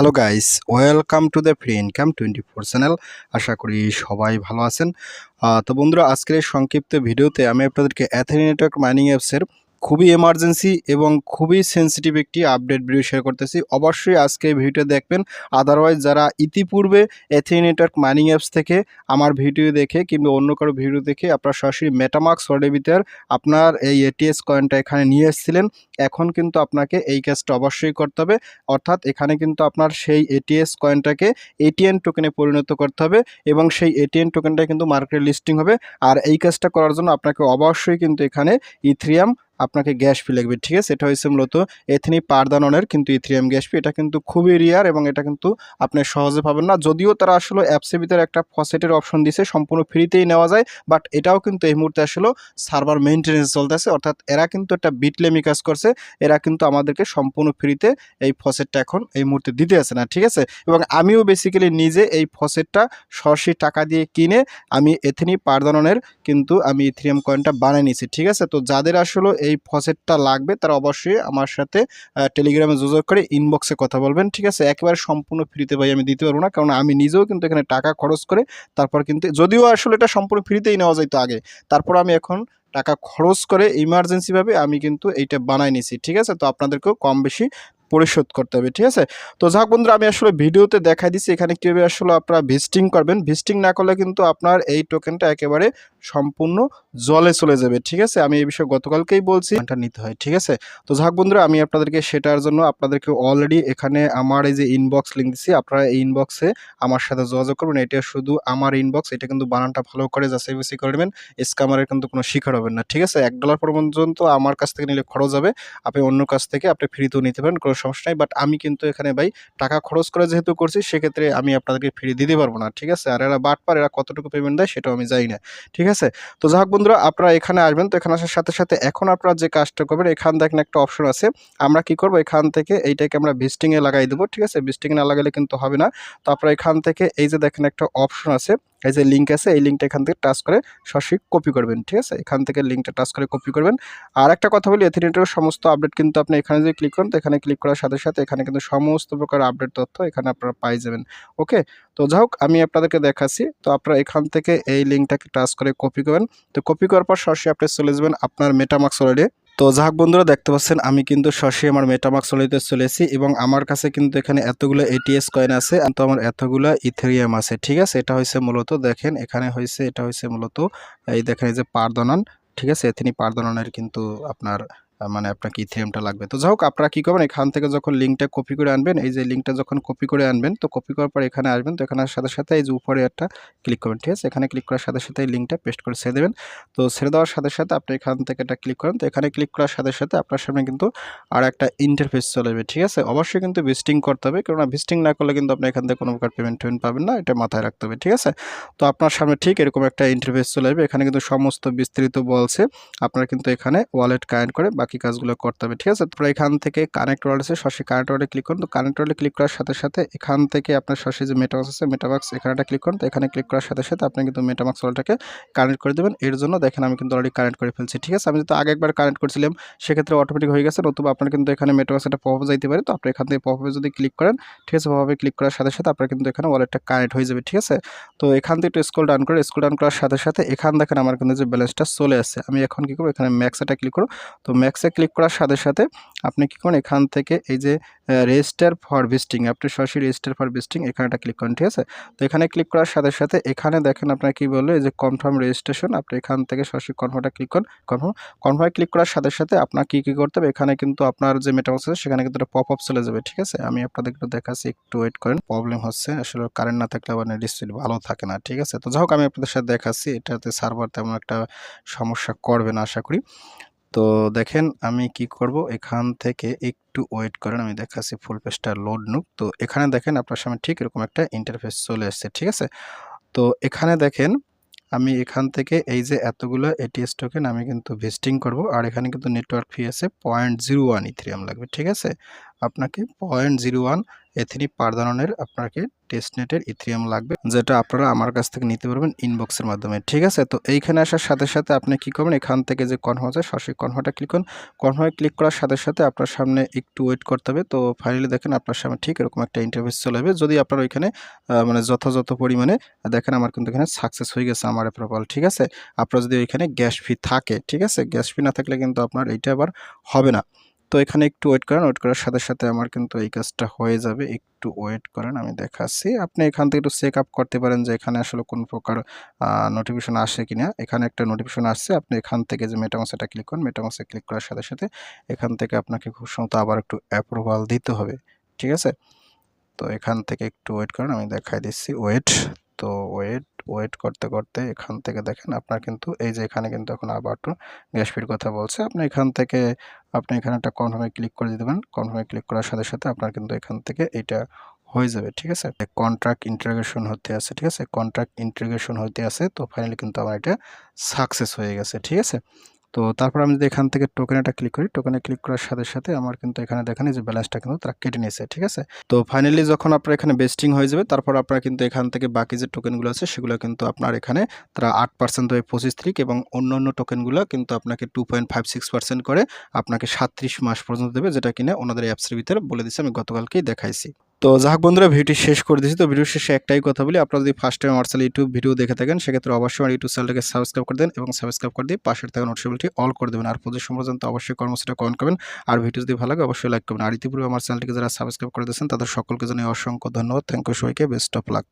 Hello guys welcome to the free income twenty four channel আশা করি সবাই ভালো আছেন। তো বন্ধুরা, আজকের সংক্ষিপ্ত ভিডিওতে আমি আপনাদেরকে অ্যাথেরি নেটওয়ার্ক মাইনিং অ্যাপসের খুবই এমার্জেন্সি এবং খুবই সেন্সিটিভ একটি আপডেট ভিডিও শেয়ার করতেছি। অবশ্যই আজকে ভিডিও দেখবেন। আদারওয়াইজ যারা ইতিপূর্বে অ্যাথেনি নেটওয়ার্ক মাইনিং অ্যাপস থেকে আমার ভিডিও দেখে কিংবা অন্য কারও ভিডিও দেখে আপনার সরাসরি মেটামার্কস ওয়ার্ডের ভিতর আপনার এই এটিএস কয়েনটা এখানে নিয়ে এসেছিলেন, এখন কিন্তু আপনাকে এই কাজটা অবশ্যই করতে হবে। অর্থাৎ এখানে কিন্তু আপনার সেই এটিএস কয়েনটাকে এটিএন টোকেনে পরিণত করতে হবে এবং সেই এটিএন টোকেনটা কিন্তু মার্কেটে লিস্টিং হবে। আর এই কাজটা করার জন্য আপনাকে অবশ্যই কিন্তু এখানে ইথ্রিয়াম আপনাকে গ্যাস ফি লাগবে, ঠিক আছে? এটা হচ্ছে মূলত এথনি পারদাননের কিন্তু ইথ্রিয়াম গ্যাস ফি। এটা কিন্তু খুবই রিয়ার এবং এটা কিন্তু আপনি সহজে পাবেন না। যদিও তারা আসলে অ্যাপসের ভিতরে একটা ফসেটের অপশন দিছে, সম্পূর্ণ ফ্রিতেই নেওয়া যায় বাট এটাও কিন্তু এই মুহূর্তে আসলে সার্ভার মেনটেন্যান্স চলতেছে। অর্থাৎ এরা কিন্তু একটা বিটলেমি কাজ করছে, এরা কিন্তু আমাদেরকে সম্পূর্ণ ফ্রিতে এই ফসেটটা এখন এই মুহূর্তে দিতে আছে না, ঠিক আছে? এবং আমিও বেসিক্যালি নিজে এই ফসেটটা সরাসরি টাকা দিয়ে কিনে আমি এথেনি পারদাননের কিন্তু আমি ইথিরিয়াম কয়েনটা বানিয়ে নিয়েছি, ঠিক আছে? তো যাদের আসলে এই ফসেটটা লাগবে, তারা অবশ্যই আমার সাথে টেলিগ্রামে যোগাযোগ করে ইনবক্সে কথা বলবেন, ঠিক আছে? একেবারে সম্পূর্ণ ফ্রিতে ভাই, আমি দিতে পারব না, কারণ আমি নিজেও কিন্তু এখানে টাকা খরচ করে, তারপর কিন্তু, যদিও আসলে এটা সম্পূর্ণ ফ্রিতেই নেওয়া যাইতো আগে, তারপর আমি এখন টাকা খরচ করে ইমার্জেন্সিভাবে আমি কিন্তু এইটা বানাই নিছি, ঠিক আছে? তো আপনাদেরকেও কম বেশি পরিশোধ করতে হবে ঠিক আছে? তো যাক বন্ধুরা আমি আসলে ভিডিওতে দেখাই দিচ্ছি এখানে কীভাবে আসলে আপনারা ভিস্টিং করবেন। ভিস্টিং না করলে কিন্তু আপনার এই টোকেনটা একেবারে সম্পূর্ণ জলে চলে যাবে ঠিক আছে? আমি এই বিষয়ে গতকালকেই বলছি। এটা নিতে হয় ঠিক আছে? তো যাক বন্ধুরা আমি আপনাদেরকে সেটার জন্য আপনাদেরকে অলরেডি এখানে আমার এই যে ইনবক্স লিঙ্ক দিচ্ছি আপনারা এই ইনবক্সে আমার সাথে যোগাযোগ করবেন। এটা শুধু আমার ইনবক্স এটা কিন্তু বানানটা ভালো করে যাচাই বাছাই করে নেবেন। স্ক্যামারের কিন্তু কোনো শিকার হবেন না ঠিক আছে? এক ডলার পর্যন্ত আমার কাছ থেকে নিলে খরচ হবে। আপনি অন্য কাছ থেকে আপনি ফ্রিতেও নিতে পারেন কোনো সমস্যা নাই বাট আমি কিন্তু এখানে ভাই টাকা খরচ করে যেহেতু করছি, সেক্ষেত্রে আমি আপনাদেরকে ফ্রি দিতে পারব না, ঠিক আছে? আর এরা বাট পার এরা কতটুকু পেমেন্ট দেয় সেটাও আমি জানি না, ঠিক আছে? তো যাই বন্ধুরা, আপনারা এখানে আসবেন, তো এখানে আসার সাথে সাথে এখন আপনারা যে কাজটা করবেন, এখান দেখেন একটা অপশন আছে, আমরা কি করব? এখান থেকে এইটাকে আমরা ভিস্টিংয়ে লাগাই দেবো, ঠিক আছে? ভিস্টিং না লাগালে কিন্তু হবে না। তো আপনারা এখান থেকে এই যে দেখেন একটা অপশন আছে এই যে লিঙ্ক আছে, এই লিঙ্কটা এখান থেকে টাচ করে সরাসরি কপি করবেন, ঠিক আছে? এখান থেকে লিঙ্কটা টাচ করে কপি করবেন। আর একটা কথা বলি এথিনেটের সমস্ত আপডেট কিন্তু আপনি এখানে যদি ক্লিক করেন, তো এখানে ক্লিক করার সাথে সাথে এখানে কিন্তু সমস্ত প্রকার আপডেট তথ্য এখানে আপনারা পাই যাবেন ওকে তো যাই হোক, আমি আপনাদেরকে দেখাচ্ছি, তো আপনারা এখান থেকে এই লিঙ্কটাকে টাচ করে কপি করবেন। তো কপি করার পর সরাসরি আপনি চলে যাবেন আপনার মেটামাক্স ওয়ালেটে তো যাক বন্ধুরা, দেখতে পাচ্ছেন আমি কিন্তু শশী আমার মেটামাক্স ওয়ালেটে চলেছি এবং আমার কাছে কিন্তু এখানে এতগুলো এটিএস কয়েন আছে তো আমার এতগুলো ইথেরিয়াম আছে, ঠিক আছে? এটা হয়েছে মূলত দেখেন, এখানে হয়েছে, এটা হয়েছে মূলত এই দেখেন এই যে পারদনান, ঠিক আছে? এথিনি পারদনানের কিন্তু আপনার মানে আপনার আপনাকে ইথেরিয়ামটা লাগবে? তো যাই হোক আপনারা কী করবেন? এখান থেকে যখন লিঙ্কটা কপি করে আনবেন, এই যে লিঙ্কটা যখন কপি করে আনবেন, তো কপি করার পর এখানে আসবেন, তো এখানে সাথে সাথে এই যে উপরে একটা ক্লিক করবেন, ঠিক আছে? এখানে ক্লিক করার সাথে সাথে এই লিঙ্কটা পেস্ট করে ছেড়ে দেবেন। তো ছেড়ে দেওয়ার সাথে সাথে আপনি এখান থেকে এটা ক্লিক করেন, তো এখানে ক্লিক করার সাথে সাথে আপনার সামনে কিন্তু আর একটা ইন্টারফেস চলে যাবে, ঠিক আছে? অবশ্যই কিন্তু ভিজিটিং করতে হবে, কেননা ভিস্টিং না করলে কিন্তু আপনি এখান থেকে কোনো প্রকার পেমেন্ট টেমেন্ট পাবেন না, এটা মাথায় রাখতে হবে, ঠিক আছে? তো আপনার সামনে ঠিক এরকম একটা ইন্টারফেস চলে যাবে এখানে কিন্তু সমস্ত বিস্তারিত বলছে, আপনারা কিন্তু এখানে ওয়ালেট কানেক্ট করে বাকি কাজগুলো করতে হবে। ঠিক আছে? তো এখান থেকে কানেক্ট ওয়ালেট আছে সরাসরি কানেক্ট ওয়ালেটে ক্লিক করুন। তো কানেক্ট ওয়ালেটে ক্লিক করার সাথে সাথে এখান থেকে আপনার সরাসরি যে মেটাবাক্স আছে মেটাবাক্স এখানে একটা ক্লিক করুন। তো এখানে ক্লিক করার সাথে সাথে আপনি কিন্তু মেটাবাক্স ওয়ালেটটাকে কানেক্ট করে দেবেন। এর জন্য দেখেন আমি কিন্তু অলরেডি কানেক্ট করে ফেলছি। ঠিক আছে? আমি যদি আগে একবার কানেক্ট করছিলাম, সেক্ষেত্রে অটোমেটিক হয়ে গেছে। নতুবা আপনার কিন্তু এখানে মেটাবাক্স একটা পপ যাইতে পারে। তো আপনি এখান থেকে পপে যদি ক্লিক করেন, ঠিক আছে? পপে ক্লিক করার সাথে সাথে আপনার কিন্তু এখানে ওয়ালেটটা কানেক্ট হয়ে যাবে। ঠিক আছে? তো এখান থেকে একটু স্কুল ডাউন করে স্কুল ডাউন করার সাথে সাথে এখান দেখেন আমার কিন্তু যে ব্যালেন্সটা চলে আসছে। আমি এখন কী করব? এখানে ম্যাক্সেটা ক্লিক করো তো ম্যাক্সে ক্লিক করার সাথে সাথে আপনি কী করুন, এখান থেকে এই যে রেজিস্টার ফর ভিস্টিং আপনি সরাসরি রেজিস্টার ফর ভিস্টিং এখানে একটা ক্লিক করেন, ঠিক আছে? তো এখানে ক্লিক করার সাথে সাথে এখানে দেখেন আপনার কি বলল, এই যে কনফার্ম রেজিস্ট্রেশন আপনি এখান থেকে সরাসরি কনফার্মটা ক্লিক করেন কনফার্ম কনফার্মে ক্লিক করার সাথে সাথে আপনার কী কী করতে হবে? এখানে কিন্তু আপনার যে মেটাবক্স আছে, সেখানে কিন্তু পপ আপ চলে যাবে, ঠিক আছে? আমি আপনাদের একটু দেখাচ্ছি, একটু ওয়েট করেন প্রবলেম হচ্ছে, আসলে কারেন্ট না থাকলে নেট স্পিড ভালো থাকে না, ঠিক আছে? তো যাই হোক, আমি আপনাদের সাথে দেখাচ্ছি, এটাতে সার্ভার তেমন একটা সমস্যা করবে না, আশা করি। তো দেখেন আমি কি করব? এখান থেকে একটু ওয়েট করেন, আমি দেখাচ্ছি ফুল পেজটা লোড নুক। তো এখানে দেখেন আপনার সামনে ঠিক এরকম একটা ইন্টারফেস চলে আসছে ঠিক আছে? তো এখানে দেখেন আমি এখান থেকে এই যে এতগুলো এটিএস টোকেন আমি কিন্তু ভিজিটিং করব, আর এখানে কিন্তু নেটওয়ার্ক ফি আছে পয়েন্ট জিরো ওয়ান ইথ্রিয়াম লাগবে, ঠিক আছে? আপনাকে পয়েন্ট জিরো ওয়ান এথেনি পারদাননের আপনাকে টেস্টনেটের ইথিরিয়াম লাগবে, যেটা আপনারা আমার কাছ থেকে নিতে পারবেন ইনবক্সের মাধ্যমে, ঠিক আছে? তো এইখানে আসার সাথে সাথে আপনি কি করবেন? এখান থেকে যে কনফার্ম আছে, সরাসরি কনফার্মটা ক্লিক করুন। কনফার্মে ক্লিক করার সাথে সাথে আপনার সামনে একটু ওয়েট করতে হবে। তো ফাইনালি দেখেন আপনার সামনে ঠিক এরকম একটা ইন্টারভিউ চলে যাবে যদি আপনার ওইখানে মানে যথাযথ পরিমাণে দেখেন আমার কিন্তু এখানে সাকসেস হয়ে গেছে আমার প্রোফাইল ঠিক আছে? আপনার যদি ওইখানে গ্যাস ফি থাকে, ঠিক আছে? গ্যাস ফি না থাকলে কিন্তু আপনার এইটা আবার হবে না। তো এখানে একটু ওয়েট করেন ওয়েট করার সাথে সাথে আমার কিন্তু এই কাজটা হয়ে যাবে। একটু ওয়েট করেন, আমি দেখাচ্ছি। আপনি এখান থেকে একটু চেক আপ করতে পারেন যে এখানে আসলে কোন প্রকার নোটিফিকেশন আসে কিনা। এখানে একটা নোটিফিকেশন আসছে, আপনি এখান থেকে যে মেটামাসেটা ক্লিক করুন মেটামাসে ক্লিক করার সাথে সাথে এখান থেকে আপনাকে খুব সম্ভবত আবার একটু অ্যাপ্রুভাল দিতে হবে। ঠিক আছে? তো এখান থেকে একটু ওয়েট করেন, আমি দেখাই দিচ্ছি। ওয়েট তো ওয়েট ওয়েট করতে করতে এখান থেকে দেখেন আপনার কিন্তু এই যে এখানে কিন্তু এখন আবার টু গ্যাস ফির কথা বলছে। আপনি এখান থেকে, আপনি এখানে একটা কনফার্মে ক্লিক করে দিতে পারেন কনফার্মে ক্লিক করার সাথে সাথে আপনার কিন্তু এখান থেকে এটা হয়ে যাবে, ঠিক আছে? কন্ট্রাক্ট ইন্টিগ্রেশন হতে আছে, ঠিক আছে? কন্ট্রাক্ট ইন্টিগ্রেশন হতে আছে, তো ফাইনালি কিন্তু আমার এটা সাকসেস হয়ে গেছে, ঠিক আছে? তো তারপর আমি যদি এখান থেকে টোকেনটা ক্লিক করি টোকেনে ক্লিক করার সাথে সাথে আমার কিন্তু এখানে দেখেন যে ব্যালেন্সটা কিন্তু তারা কেটে নিয়েছে, ঠিক আছে? তো ফাইনালি যখন আপনার এখানে বেস্টিং হয়ে যাবে, তারপর আপনার কিন্তু এখান থেকে বাকি যে টোকেনগুলো আছে, সেগুলো কিন্তু আপনার এখানে তারা আট পার্সেন্ট হয়ে পঁচিশ তারিখ এবং অন্য অন্য টোকেনগুলো কিন্তু আপনাকে two point five six percent করে আপনাকে সাতত্রিশ মাস পর্যন্ত দেবে, যেটা কিনে ওনাদের অ্যাপসের ভিতরে বলে দিচ্ছে আমি গতকালকেই দেখাইছি। তো যাক বন্ধুরা, ভিডিওটি শেষ করে দিয়েছি। তো ভিডিও শেষে একটাই কথা বলি, আপনারা যদি ফার্স্ট টাইম আমার ইউটিউব ভিডিও দেখে থাকেন, সেক্ষেত্রে অবশ্যই আমার ইউটিউব চ্যানেলটাকে সাবস্ক্রাইব করে দেন এবং সাবস্ক্রাইব করে দিয়ে পাশের থাকা নোটিফিকেশনটি অল করে দেবেন। আর প্রতি সম্পর্যন্ত অবশ্যই কর্মসূচিটা কমেন্ট করবেন। আর ভিডিও যদি ভালো লাগে, অবশ্যই লাইক করবেন। আর ইতিপূর্বে আমার চ্যানেলটিকে যারা সাবস্ক্রাইব করে দিয়েছেন তাদের সকলকে জানিয়ে অসংখ্য ধন্যবাদ। থ্যাংক ইউ সবাইকে। Best of luck